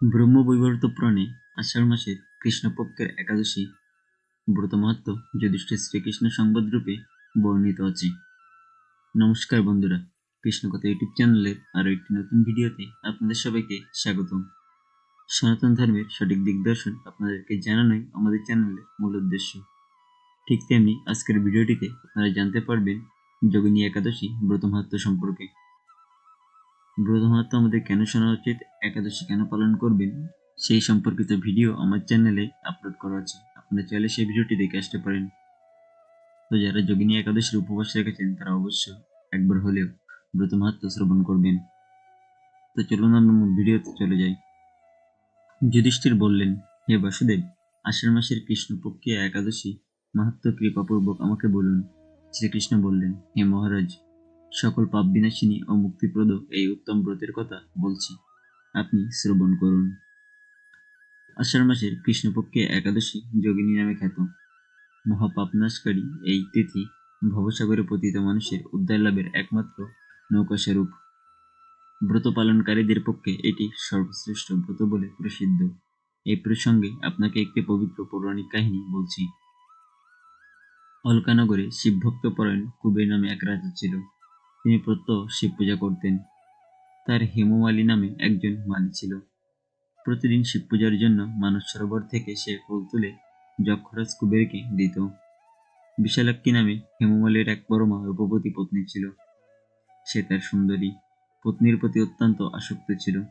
ব্রহ্মবৈবর্ত পুরাণে আষাঢ় মাসের কৃষ্ণপক্ষের একাদশী ব্রত মাহাত্ম যুধিষ্ঠির শ্রীকৃষ্ণ সংবাদরূপে বর্ণিত আছে। নমস্কার বন্ধুরা, কৃষ্ণকথা ইউটিউব চ্যানেলের আরও একটি নতুন ভিডিওতে আপনাদের সবাইকে স্বাগতম। সনাতন ধর্মের সঠিক দিগদর্শন আপনাদেরকে জানানোই আমাদের চ্যানেলের মূল উদ্দেশ্য। ঠিক তেমনি আজকের ভিডিওটিতে আপনারা জানতে পারবেন যোগিনী একাদশী ব্রত মাহাত্ম সম্পর্কে। ব্রত মাহাত্ম আমাদের কেন শোনা উচিত? একাদশী কেন পালন করবেন? সেই সম্পর্কিত ভিডিও আমার চ্যানেলে আপলোড করা আছে। আপনারা চাইলে সেই ভিডিওটি দেখে আসতে পারেন। তো যারা যোগিনী একাদশীর উপবাস রেখেছেন, তারা অবশ্যই একবার হলেও ব্রত মাহাত্ম শ্রবণ করবেন। তো চলুন আমরা ভিডিওতে চলে যাই। যুধিষ্ঠির বললেন, হে বাসুদেব, আষাঢ় মাসের কৃষ্ণপক্ষে একাদশী মাহাত্ম কৃপাপূর্বক আমাকে বলুন। শ্রীকৃষ্ণ বললেন, হে মহারাজ সকল পাপ বিনাশিনী ও মুক্তিপ্রদ এই উত্তম ব্রতের কথা বলছি। আপনি শ্রবণ করুন। আষাঢ় মাসের কৃষ্ণপক্ষে একাদশী যোগিনী নামে খ্যাত। মহাপাপনাশকারী এই তিথি ভবসাগরে পতিত মানুষের উদ্ধার লাভের একমাত্র নৌকাস্বরূপ। ব্রত পালনকারীদের পক্ষে এটি সর্বশ্রেষ্ঠ ব্রত বলে প্রসিদ্ধ। এই প্রসঙ্গে আপনাকে একটি পবিত্র পৌরাণিক কাহিনী বলছি। অলকানগরে শিবভক্ত পরায়ণ কুবের নামে এক রাজা ছিল। তিনি প্রত্যহ শিব পূজা করতেন। তার হেমমালী নামে একজন মালি ছিল। প্রতিদিন শিব পূজার জন্য মানস সরোবর থেকে সে ফুল তুলে যক্ষরাজ কুবেরকে দিত। বিশালাক্ষী নামে হেমমালির এক পরমা রূপবতী পত্নী ছিল। সে তার সুন্দরী, পত্নীর প্রতি অত্যন্ত আসক্ত ছিল।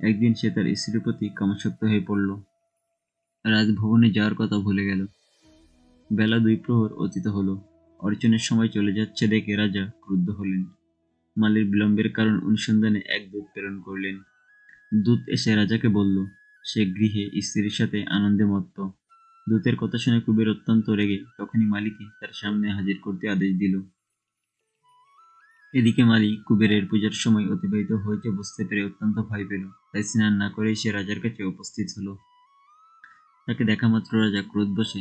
একদিন সে তার স্ত্রীর প্রতি কামাসক্ত হয়ে পড়ল। রাজভবনে যাওয়ার কথা ভুলে গেল। বেলা দুই প্রহর অতীত হলো। অর্চনের সময় চলে যাচ্ছে দেখে রাজা ক্রুদ্ধ হলেন। মালির বিলম্বের কারণ অনুসন্ধানে এক দূত প্রেরণ করলেন। দূত এসে রাজাকে বলল, সে গৃহে স্ত্রীর সাথে আনন্দে মত্ত। দূতের কথা শুনে কুবের অত্যন্ত রেগে তখনই মালিকে তার সামনে হাজির করতে আদেশ দিল। এদিকে মালি কুবেরের পূজার সময় অতিবাহিত হয়েছে বুঝতে পেরে অত্যন্ত ভয় পেল। তাই স্নান না করেই সে রাজার কাছে উপস্থিত হলো। তাকে দেখা মাত্র রাজা ক্রোধ বসে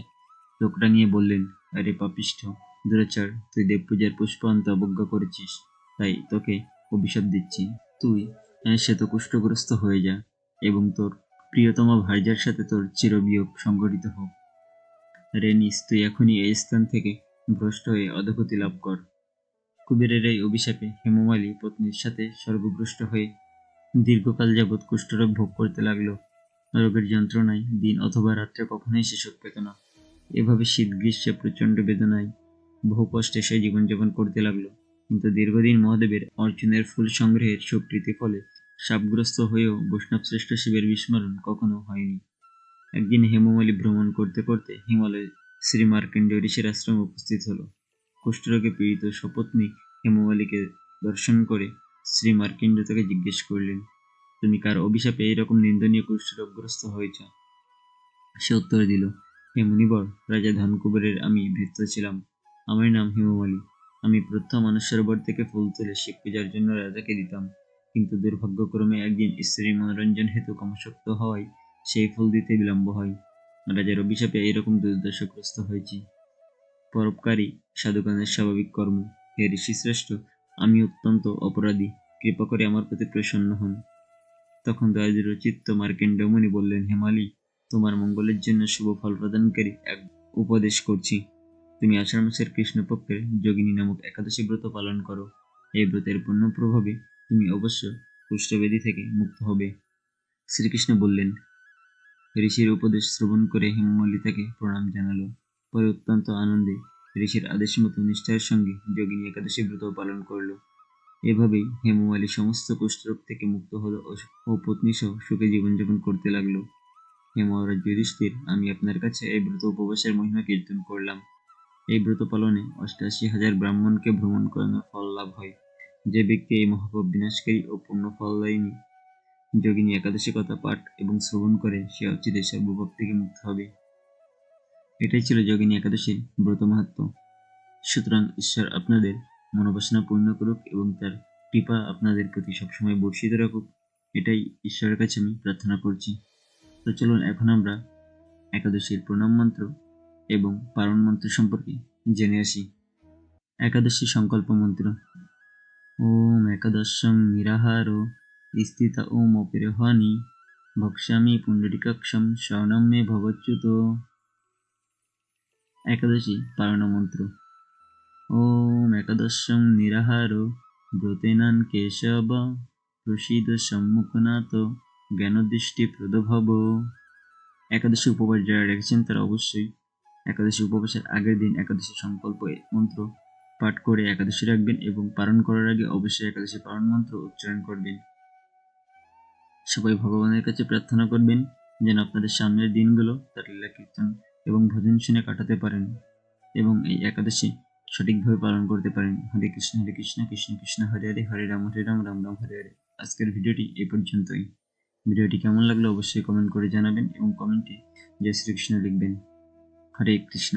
চোখটা নিয়ে বললেন, আরে পাপিষ্ঠ দুরাচার, তুই দেব পূজার পুষ্প আনতে অবজ্ঞা করেছিস, তাই তোকে অভিশাপ দিচ্ছি। তুই শ্বেত কুষ্ঠগ্রস্ত হয়ে যা, এবং তোর প্রিয়তমা ভাইজার সাথে তোর চিরবিয়োগ সংঘটিত হোক। রেনিস, তুই এখনই এই স্থান থেকে ভ্রষ্ট হয়ে অধগতি লাভ কর। কুবেরের এই অভিশাপে হেমমালী পত্নীর সাথে সর্বগ্রস্ত হয়ে দীর্ঘকাল যাবৎ কুষ্ঠরোগ ভোগ করতে লাগল। রোগের যন্ত্রণায় দিন অথবা রাত্রে কখনোই সে সুখ পেত না। এভাবে শীত, গ্রীষ্মে প্রচণ্ড বেদনায় বহু কষ্টে সে জীবনযাপন করতে লাগল। কিন্তু দীর্ঘদিন মহাদেবের অর্জুনের ফুল সংগ্রহের স্বীকৃতি ফলে সাপগ্রস্ত হয়েও বৈষ্ণব শ্রেষ্ঠ শিবের বিস্মরণ কখনো হয়নি। একদিন হেমমালী ভ্রমণ করতে করতে হিমালয়ে শ্রী মার্কেন্ডীয় ঋষির আশ্রমে উপস্থিত হলো। কুষ্ঠরোগে পীড়িত সপত্নী হেমমালীকে দর্শন করে শ্রী মার্কেন্ড তাকে জিজ্ঞেস করলেন, তুমি কার অভিশাপে এইরকম নিন্দনীয় কুষ্ঠরোগগ্রস্ত হয়েছ? সে উত্তর দিল, হে মুনিবর, রাজা ধনকুবেরের আমি ভৃত্য ছিলাম। আমার নাম হেমমালী আমি প্রথম মানুষ সরোবর থেকে ফুল তুলে শিব পূজার জন্য রাজাকে দিতাম। কিন্তু দুর্ভাগ্যক্রমে একদিন স্ত্রী মনোরঞ্জন হেতু কামশক্ত হওয়ায় সেই ফুল দিতে বিলম্ব হয়। রাজার অভিশাপে এইরকম দুর্দশাগ্রস্ত হয়েছি। পরোপকারী, সাধুগণের স্বাভাবিক কর্ম। হে ঋষি শ্রেষ্ঠ আমি অত্যন্ত অপরাধী। কৃপা করে আমার প্রতি প্রসন্ন হন। তখন দয়াদুর চিত্ত মার্কেন্ডমণি বললেন, হেমালি, তোমার মঙ্গলের জন্য শুভ ফল প্রদানকারী এক উপদেশ করছি। তুমি আষাঢ় মাসের কৃষ্ণপক্ষের যোগিনী নামক একাদশী ব্রত পালন করো। এই ব্রতের পূর্ণ প্রভাবে তুমি অবশ্য কুষ্ঠবেদী থেকে মুক্ত হবে। শ্রীকৃষ্ণ বললেন, ঋষির উপদেশ শ্রবণ করে হেমমালী তাকে প্রণাম জানালো। পরে অত্যন্ত আনন্দে ঋষির আদেশ মতো নিষ্ঠার সঙ্গে যোগিনী একাদশী ব্রত পালন করল। এভাবেই হেমমালী সমস্ত কুষ্ঠরোগ থেকে মুক্ত হলো ও পত্নী সহ সুখে জীবনযাপন করতে লাগল। হে মহারাজ যুধিষ্ঠির আমি আপনার কাছে এই ব্রত উপবাসের মহিমা কীর্তন করলাম। এই ব্রত পালনে অষ্টাশি হাজার ব্রাহ্মণকে ভ্রমণ করানোর ফল লাভ হয়। যে ব্যক্তি এই মহাপাপ বিনাশকারী ও পূর্ণ ফলদায়িনী যোগিনী একাদশী কথা পাঠ এবং শ্রবণ করে সে অচিরে সর্বপাপ থেকে মুক্ত হবে। এটাই ছিল যোগিনী একাদশীর ব্রত মাহাত্ম। সুতরাং ঈশ্বর আপনাদের মনোবাসনা পূর্ণ করুক এবং তার কৃপা আপনাদের প্রতি সবসময় বর্ষিত রাখুক। এটাই ঈশ্বরের কাছে আমি প্রার্থনা করছি। তো চলুন, এখন আমরা একাদশীর প্রণাম মন্ত্র এবং পারণ মন্ত্র সম্পর্কে জেনে আসি। একাদশী সংকল্প মন্ত্র। ওম একাদশং নিরাহার স্থিতা ওম অপেরহানি ভক্ষ্যামি পুণ্ডরিকাক্ষম শরণম ভগচ্যুত। একাদশী পালন মন্ত্র। ওম একাদশম নিরাহার ব্রতেনান কেশব প্রসিদ সম্মুখনাথ জ্ঞানদৃষ্টি প্রদভব। একাদশী উপবাস যারা রেখেছেন তারা অবশ্যই একাদশী উপবাসের আগের দিন একাদশী সংকল্প এ মন্ত্র পাঠ করে একাদশী রাখবেন এবং পালন করার আগে অবশ্যই একাদশী পালন মন্ত্র উচ্চারণ করবেন। সবাই ভগবানের কাছে প্রার্থনা করবেন যেন আপনাদের সামনের দিনগুলো তার লীলা কীর্তন এবং ভজন শুনে কাটাতে পারেন এবং এই একাদশী সঠিকভাবে পালন করতে পারেন। হরে কৃষ্ণ হরে কৃষ্ণ কৃষ্ণ কৃষ্ণ, হরে হরে হরে রাম হরে রাম রাম রাম, হরে হরে। আজকের ভিডিওটি এই পর্যন্তই। ভিডিওটি কেমন লাগল অবশ্যই কমেন্ট করে জানাবেন এবং কমেন্টে জয় শ্রীকৃষ্ণ লিখবেন। হরে কৃষ্ণ